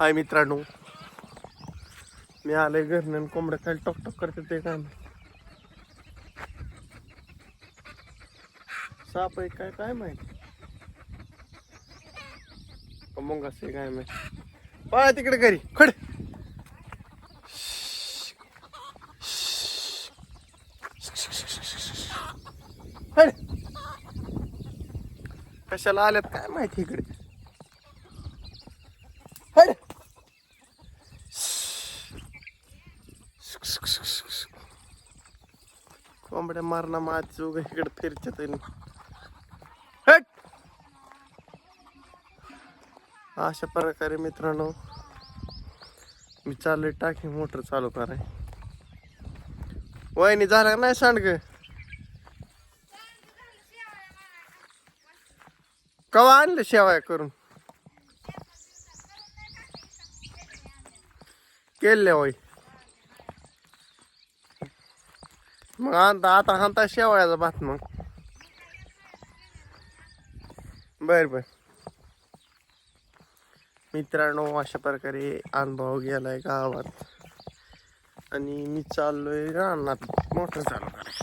हाय मित्रांनो. मी आलोय घरनं कोंबड्या खाली टॉक टॉक करते ते काम. साप आहे काय काय माहिती? मग असे काय माहिती? पळा तिकडे घरी खड. कशाला आल्यात काय माहिती इकडे? कोंबड्या मारणा माझ जोग इकडे फिरच्यात हट! अशा प्रकारे मित्रांनो मी चाललोय टाकी मोटर चालू कराय. वहिनी झाला नाही सांडग? कवा आणलं शेवाय करून? केल्या होय मग आता आता हाणता शेवळ्याचा भात मग. बर बर. मित्रांनो अशा प्रकारे अनुभव गेलाय गावात. आणि मी चाललोय रानात. मोटर चालू कराय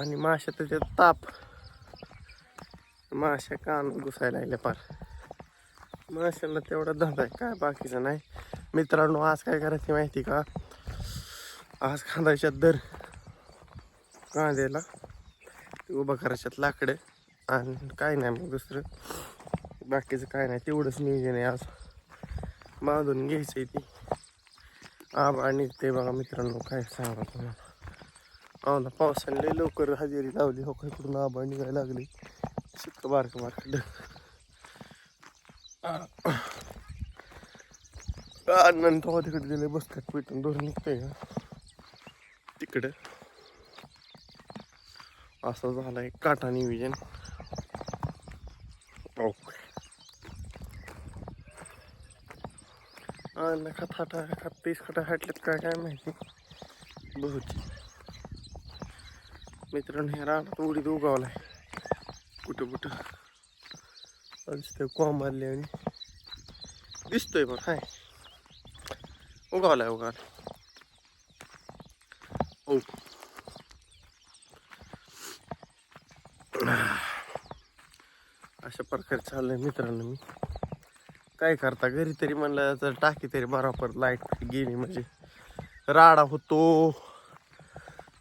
आणि माशा त्याच्यात ताप. माश्या कान घुसायला लागल्या पार. माशाला तेवढा धंदा आहे. काय बाकीचं नाही. मित्रांनो आज काय करायची माहिती का? आज खांदायच्यात दर. कांद्याला. उभं करायच्यात लाकडं. आणि काय नाही मग दुसरं. बाकीचं काय नाही तेवढंच नियोजन आहे आज. बांधून घ्यायचं आहे ती. आबा निघते बघा मित्रांनो काय सांगा तुम्हाला. ना पावसाने लय लवकर हजेरी लावली. हो काय करून आबा निघायला लागली. सुक्क बारकं बारक. डग. नंतर तिकडे दिले बसतात पेटून दोन निघतंय का इकडं. असं झालंय काटा नियोजन. ओके. आणि खत हाटा खत तीस खटा हाटलेत काय काय माहिती. बहुची मित्रांनो हे रानात उडीत उगावलाय. कुठं कुठं? ते कोंबारले आणि दिसतोय बघ हाय. उगावलाय उगावलाय. Oh. अशा प्रकारे चाललंय मित्रांनो मी. काय करता? घरी तरी म्हणलं तर टाकी तरी बरोबर लाइट गेली म्हणजे. राडा होतो.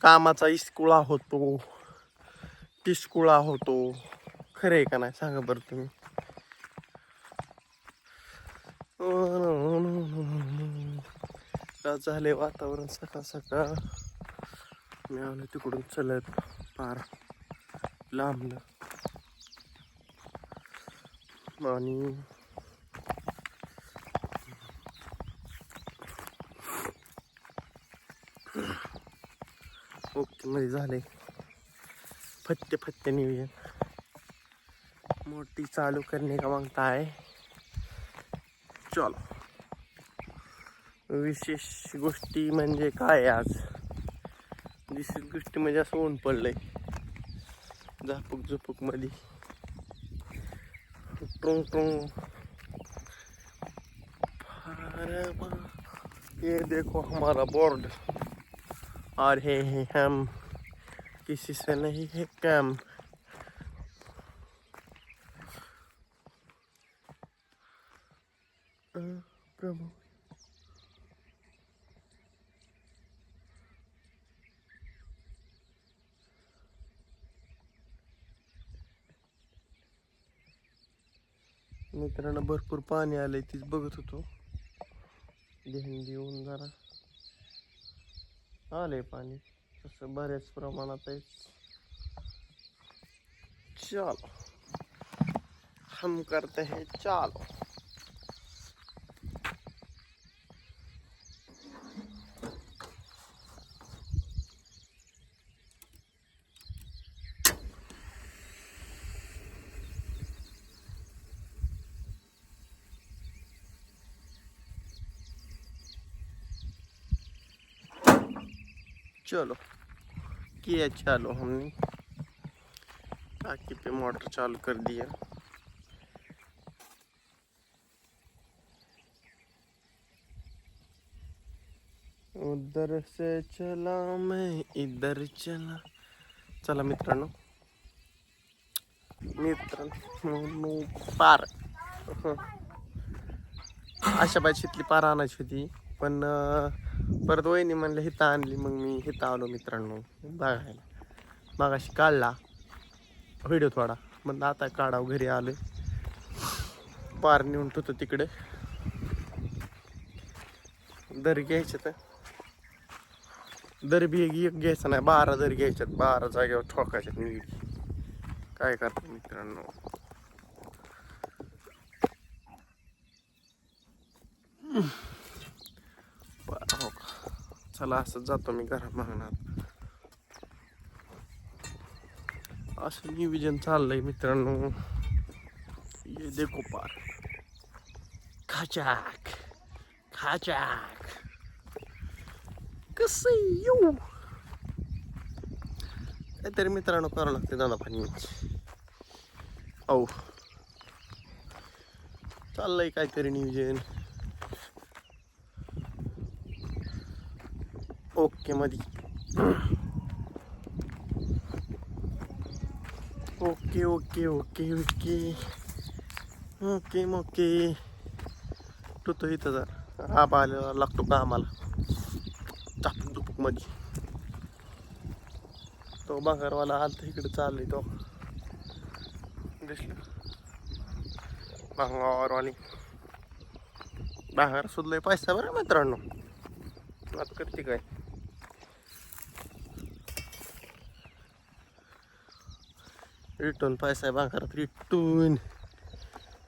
कामाचा इस्कुळा होतो. टिस्कुळा होतो. खरं आहे का नाही? सांगा बरं तुम्ही. हो, हो, हो, का झाले वातावरण सकाळ सकाळ. मी आलो तिकडून चलत पार लांबलं. आणि ओके मध्ये झाले. फत्ते फत्ते नियोजन मोठी चालू करणे का मागता है चलो. विशेष गोष्टी म्हणजे काय आज? विशेष गोष्टी म्हणजे असं ऊन पडलंय. झापूक झुपूक मध्ये ट्रुंग ट्रुंग ये देखो हमारा बोर्ड और है, है हम. किसी से नहीं है कम. प्रभु. मित्रांनो भरपूर पाणी आलंय तीच बघत होतो. ध्यान देऊन जरा. आलंय पाणी. तसं बऱ्याच प्रमाणात आहे. चलो. हम करते हैं चालो. चलो, किया चलो हमने। टाकी पे मोटर चालू कर दिया उधर से चला मैं, इधर चला। चला मित्रों मित्र पार। अशा पाहिजे पार आना होती. पण परत वहिनी म्हणलं हिथं आणली. मग मी हिथं आलो मित्रांनो बघायला. मग अशी काढला व्हिडिओ थोडा. म्हणलं आता काढाव घरी आलोय. पार नेऊन ठेवतो तिकडे. दर घ्यायचे तर. दर बी एक घ्यायचा नाही बारा दर घ्यायच्यात. बारा जागेवर ठोकायच्यात नीट काय करतो मित्रांनो? बरं, हो चला असं जातो मी घरा मागणार असं नियोजन चाललंय मित्रांनो. ये देखो पार. खाचाक खाचाक. कस येऊ काहीतरी मित्रांनो करावं लागते दादा पाणी औ. चाललंय काहीतरी नियोजन. ओके मधी okay okay okay okay. Okay okay तू तो इथं जर आबा आलेला लागतो का आम्हाला? चापूक दुपूकमध्ये तो बांगरवाला आलता इकडे चाललंय तो. दिसलं. बांगावरवाली बांगार सुद्धा पैसा बरं मित्रांनो. आता करते काय? रिटून पैसा आहे रिटून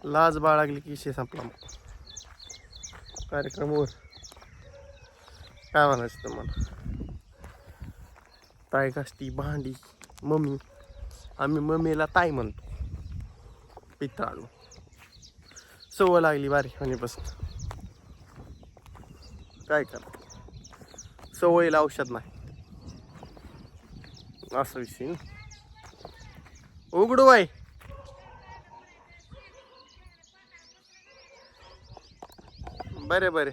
लाज बाळगली की शे संपला मग. कार्यक्रमावर. काय म्हणायचं तुम्हाला? ताई असती भांडी मम्मी. आम्ही मम्मीला ताई म्हणतो. पित्राळू. सवय लागली बारीकपणीपासून काय करा सवयीला औषध नाही. असं विषय ना. उघडू बाई. बरे बरे.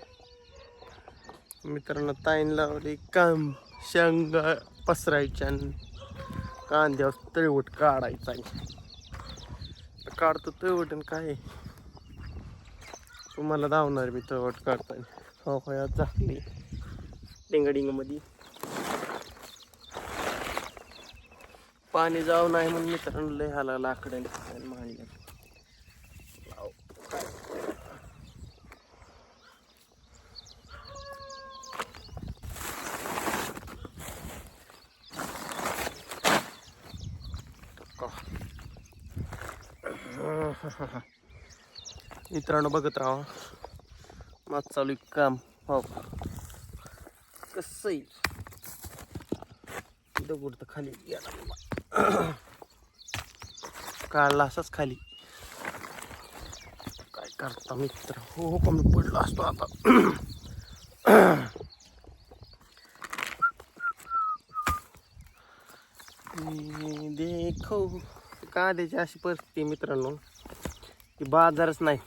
मित्रांनो ताईन लावली काम शेंगा पसरायच्या आणि कांद्यावर तळवट काढायचा आहे. काढतो तळवट काय? तुम्हाला धावणार मी तळवट काढताना. हो हो यात झाकली. मध्ये पाणी जाऊ नाही म्हणून मित्रांनो लय हाला लाकडाने मांडलं मित्रांनो बघत राहा. माझ चालू आहे काम. हो. कसं दगड तर खाली गेला. काढला असाच खाली. काय करता मित्र? हो हो कमी पडला असतो आता. ये देखो कांद्याची अशी परिस्थिती मित्रांनो. की बाजारच नाही.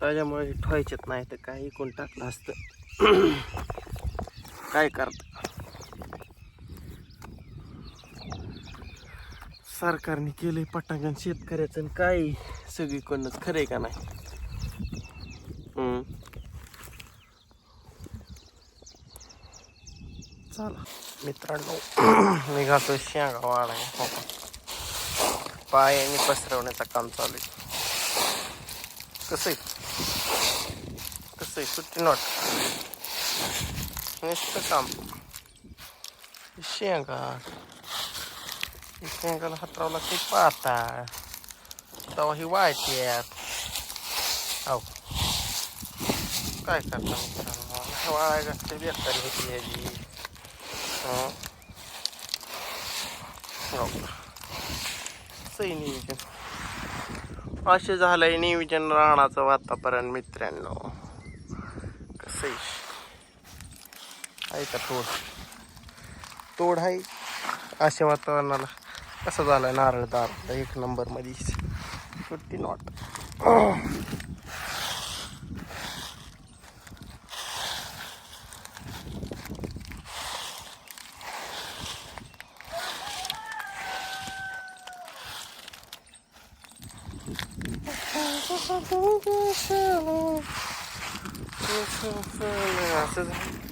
त्याच्यामुळे ठेवायचेत नाही तर काही कोण टाकलं असतं. काय करतं? सरकारने केलंय पटांगण शेतकऱ्याचं आणि काय सगळीकडनंच. खरंय का नाही? चला. मित्रांनो मी घालतो शेंगा वाढाय हो पायाने पसरवण्याचं काम चालू आहे कसं आहे कसं आहे सुट्टी नॉट नुसतं काम. शेंगा. शेंगाला हातरावं लागते पाता तेव्हा ही वाळत्यात अहो काय करता मित्रांनो वाळाय घातले बेकारी होती ह्याची सही नियोजन असे झालंय नियोजन राहण्याचं वातावरण मित्रांनो कसं आहे का तोड तोड आहे अशा वातावरणाला कसं झालं आहे नारळ दार? एक नंबरमध्ये फिफ्टी नॉट असं झालं.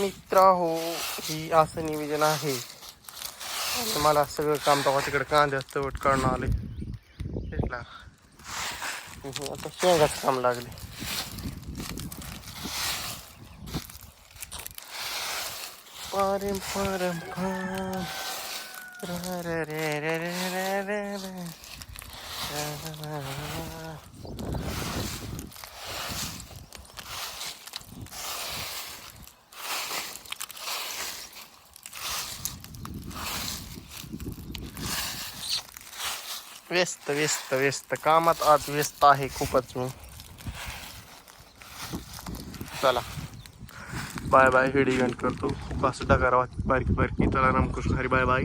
मित्र हो ही असं नियोजन आहे. मला सगळं काम बघा तिकडे कांदे चवट काढणं आले. आता शेंगाच काम लागले. परम पारम पाम रे रे रे रे रे रे. रा रा रा रा. व्यस्त व्यस्त व्यस्त कामात आज व्यस्त आहे खूपच मी चला बाय बाय व्हिडिओ एंड करतो. खूप असं डगारावात बारकी बारकी. चला रामकृष्ण. Hari bye bye